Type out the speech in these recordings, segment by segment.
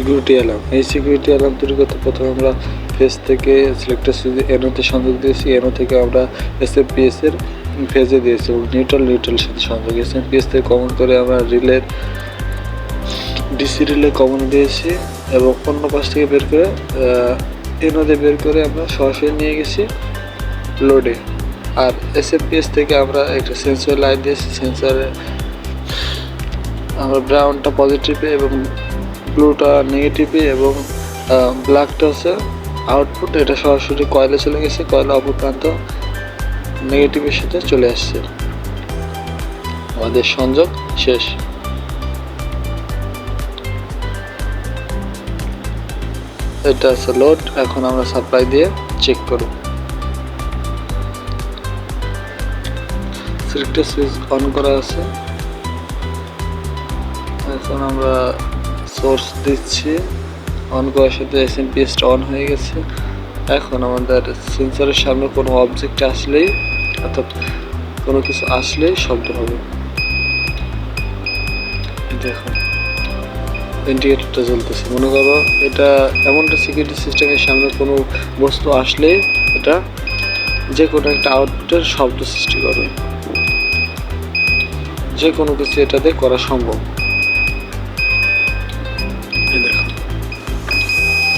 Security alarm এই security alarm তৈরি করতে প্রথমে আমরা ফেস থেকে সিলেক্টার সুইচ এনোতে সংযোগ দিয়েছি। এনো থেকে আমরা এস এম পি এস এর ফেজে দিয়েছি এবং নিউট্রাল নিউট্রালের সাথে সংযোগ। এস এম পি এস থেকে কমন করে আমরা রিলের ডিসি রিলে কমন দিয়েছি এবং অন্য পাশ থেকে বের করে এনোতে বের করে আমরা সরাসরি নিয়ে গেছি লোডে আর এস এস থেকে আমরা একটা সেন্সর লাইট দিয়েছি। সেন্সরে আমরা ব্রাউনটা পজিটিভে এবং ব্লুটা নেগেটিভে এবং ব্ল্যাকটা হচ্ছে আউটপুট এটা সরাসরি কয়েলে চলে গেছে কয়েল অপর প্রান্ত নেগেটিভের সাথে চলে আসছে। আমাদের সংযোগ শেষ। এটা আছে লোড এখন আমরা সাপ্লাই দিয়ে চেক করব। সিলেক্টর সুইচ অন করা আছে। এখন আমরা সোর্স দিচ্ছি। অন করার সাথে এস এম পিএসটা অন হয়ে গেছে। এখন আমাদের সেন্সরের সামনে কোনো অবজেক্ট আসলেই অর্থাৎ কোনো কিছু আসলেই শব্দ হবে। দেখুন ইন্ডিকেটরটা জ্বলতেছে। মনে করো এটা এমন একটা সিকিউরিটি সিস্টেমের সামনে কোনো বস্তু আসলেই এটা যে কোনো একটা আউটপুটের শব্দ সৃষ্টি করবে। যে কোনো কিছু এটাতে করা সম্ভব।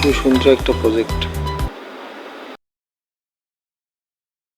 এই দেখুন খুব সুন্দর একটা প্রজেক্ট